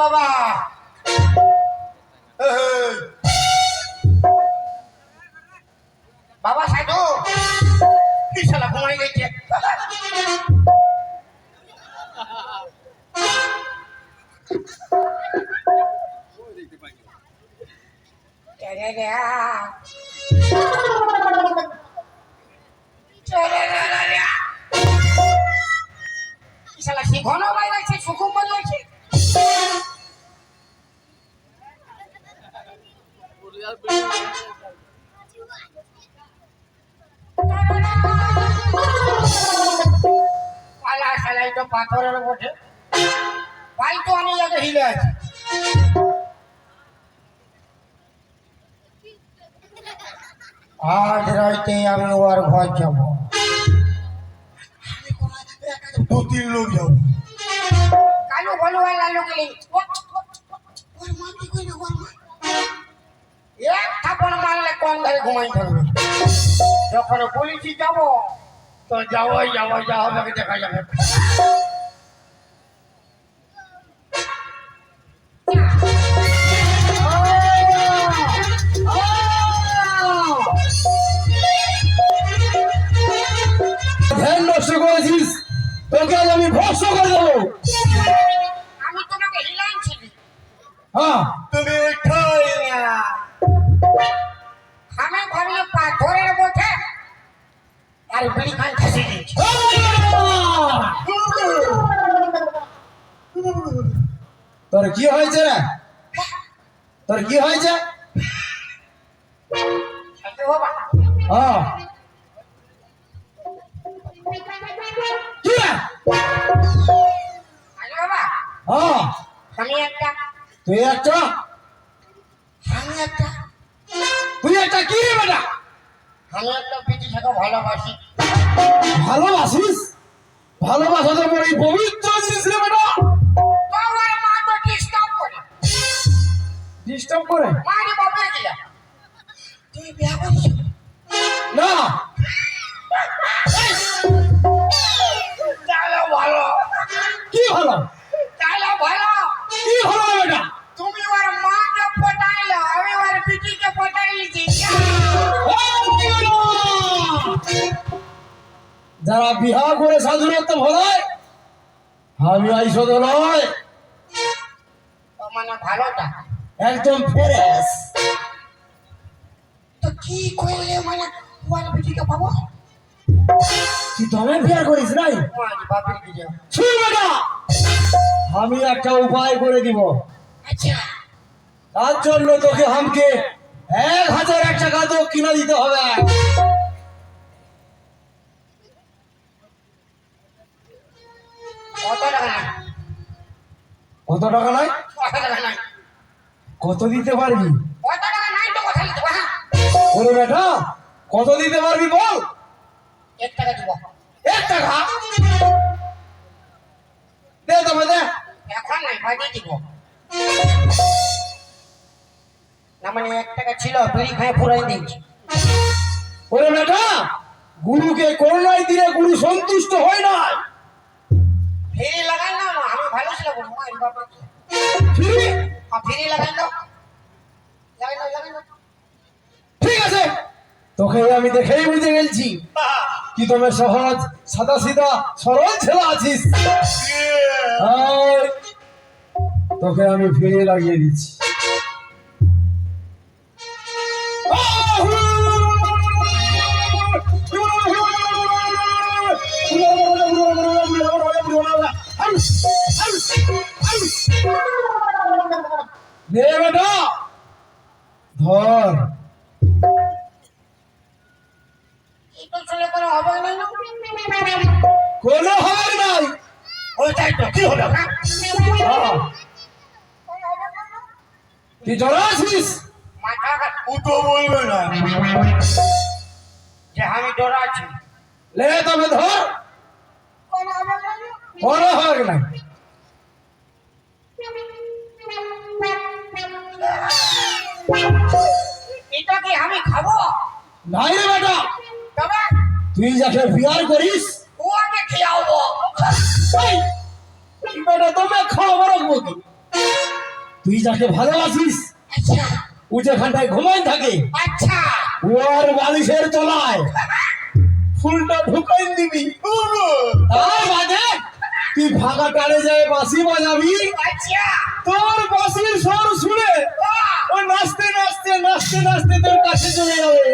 বাবা। বাবা সাধু কি শালা ঘুমাই গেছে? ঘন বাইরে সুকুম পালা শালাই তো পাথরের বটে আজ রাইতে আমি ওর ঘর যাব। দু তিন লোক যাব। কালু বলো আর লালু গেলি ওর মাটি কইলে ওর মা এক থাপড় মারলে কোন ধরে ঘুমাই থাকবে যখন বলেছি যাব তো যাওয়াই যাওয়াই যা হবে দেখা যাবে। তোর কি হয়েছে রে? তোর কি হয়েছে? হ্যাঁ হ্যাঁ আমি একটা? তুই একটা কি রে আমি একটা ভালোবাসি ভালোবাসিস? ভালোবাসা তো পবিত্র জিনিস রে বেটা। ডিস্টার্ব করে? মারি বাবা গিয়া তুই বিয়া করিস না। তাহলে ভালো। কি ভালো তাহলে ভালো। কি ভালো রে বেটা? তুমি ওর মাকে পটাইলো আমি ওর পিটিকে পটাইছি যারা বিহা করে স্বাধীনত্ব ভরায় আমি আইসদ নয়। একদম ফ্রেশ তো কি করলে মানে ওর পিটিকে পাবো? তুই দমে বিয়া করিস নাই? বাপের কি যাও শুন আমি একটা উপায় করে দিব। আচ্ছা। তার জন্য তোকে হামকে এক হাজার এক টাকা তো কিনা দিতে হবে। কত টাকা? নাই কত টাকা নাই কত টাকা নাই কত দিতে পারবি? কত টাকা নাই তো কথা লিখতে হ্যাঁ ওরে বেটা কত দিতে পারবি বল? এক টাকা দিব। এক টাকা? দে তবে দে। এখন নাই বাজে দিব। না মানে এক টাকা ছিল বিড়ি খায় পুরাই দিয়েছি ওরে বেটা গুরুকে করোনায় দিলে গুরু সন্তুষ্ট হয় না। ফেরি লাগাই না আমি ভালো ছিল মারি ফিরবি আর ঠিক আছে। তোকে আমি দেখেই বুঝে গেছি কি তুমি সহজ সাদা সিধা সরল ছেলে আছিস। তোকে আমি ফিরে লাগিয়ে দিচ্ছি। নে বেটা ধর কোনো হবে নাই না? কোনো হার নাই ওইটাই তো কি হলো। তুই জড়া আছিস মাথা ঘাট উঠো বলবে না। যে আমি ডরাচ্ছি লে তবে ধর। কোনো হবে না না? কোনো হার নাই এটা কি আমি খাব। নাই রে বেটা। তবে তুই যাকে বিয়ার করিস ও আমি খেয়াবো বেটা তোমরা খাওয়া রাখব কি তুই যাকে ভালোবাসিস আচ্ছা। ও যেখানটায় ঘুমাই থাকে আচ্ছা। ওর বালিশের তলায়। ফুলটা ঢুকাই দিবি। তার বাদে তুই ফাঁকা টানে যায় বাঁশি বাজাবি? তোর বাঁশির স্বর শুনে ও নাচতে নাচতে নাচতে নাচতে তোর কাছে চলে যাবে।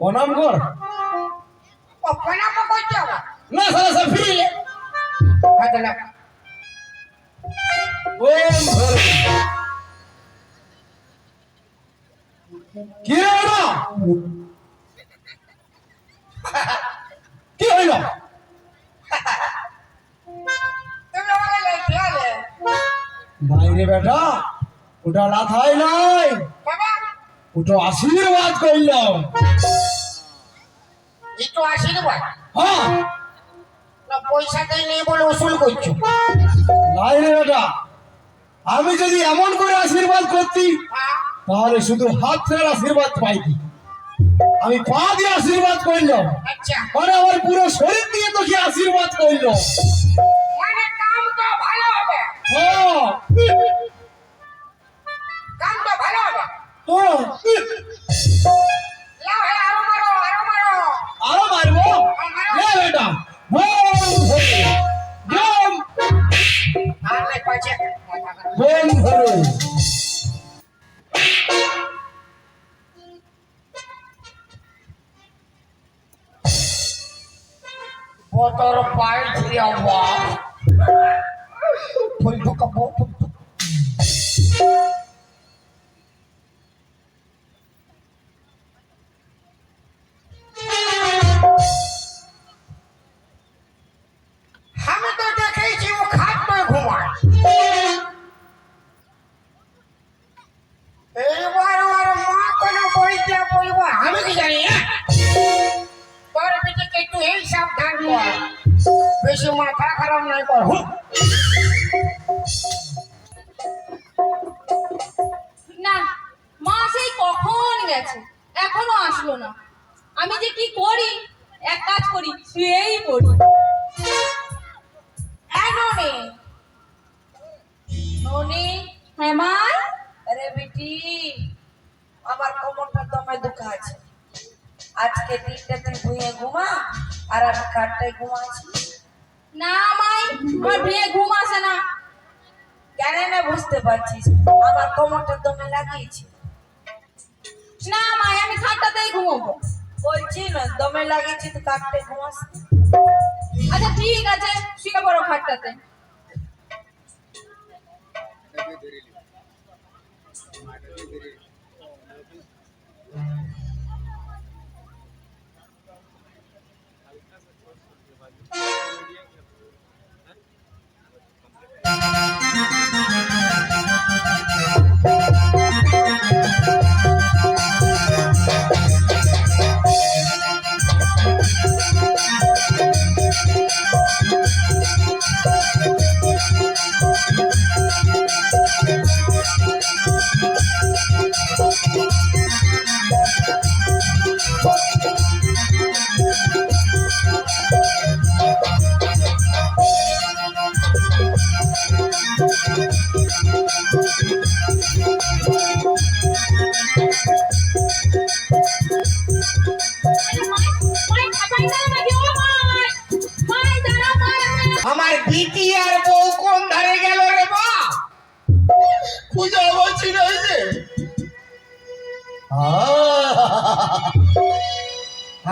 প্রণাম কর? না সারা সব ফিরে। কি রে বাইরে বেটা ওটা লাথাই নাই। ওটা আশীর্বাদ করলাম। এই আশীর্বাদ। হ্যাঁ। না পয়সা দেই নেই বলে উসুল করছ। নাই রে বেটা। আমি যদি এমন করে আশীর্বাদ করতি হ্যাঁ। তাহলে শুধু হাত ফেরার আশীর্বাদ পাইতি। আমি পা দিয়ে আশীর্বাদ করলাম। আচ্ছা। মানে আমার পুরো শরীর দিয়ে তোকে আশীর্বাদ করলাম। আরও মারো আরও মারো। আরও মারবো? লে বেটা বোম ধরে বতর পাই ছিড়ে ফুল ঢুকাবো আমি তো দেখেছি ও খাট ঘুমায় এইবার ওর মা কোনো বইতে বলবো আমি কি জানি হ্যাঁ? তোর পিঠে একটু এই সাবধান কর বেশি মাথা খারাপ নাই কর আমি যে কি করি? এক কাজ করি শুয়েই পড়ি। এই ননি, ননি? হ্যাঁ আরে বেটি আমার কোমরটা দমে দুঃখ আছে। আজকে দিনটা তুই ভুঁয়ে ঘুমা আর আমি খাটটায় ঘুমাচ্ছি। না মাই আমার বিয়ে ঘুম আসে না। কেন না বুঝতে পারছিস? আমার কোমরটা দমে লাগিয়েছি। না মাই আমি খাটটাতেই ঘুমোবো। বলছি না দমে লাগিয়েছি তো কাটতে ঘুমাস আচ্ছা ঠিক আছে শুয়ে পড়ো খাটটাতে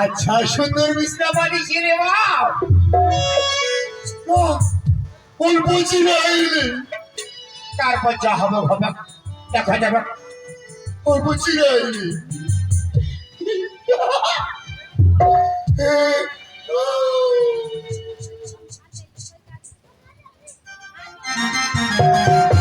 আচ্ছা সুন্দর বিছনা বানিয়েছি রে মা অল্প ছিল তারপর যা হবে হবে দেখা যাবে অল্প ছিল Thank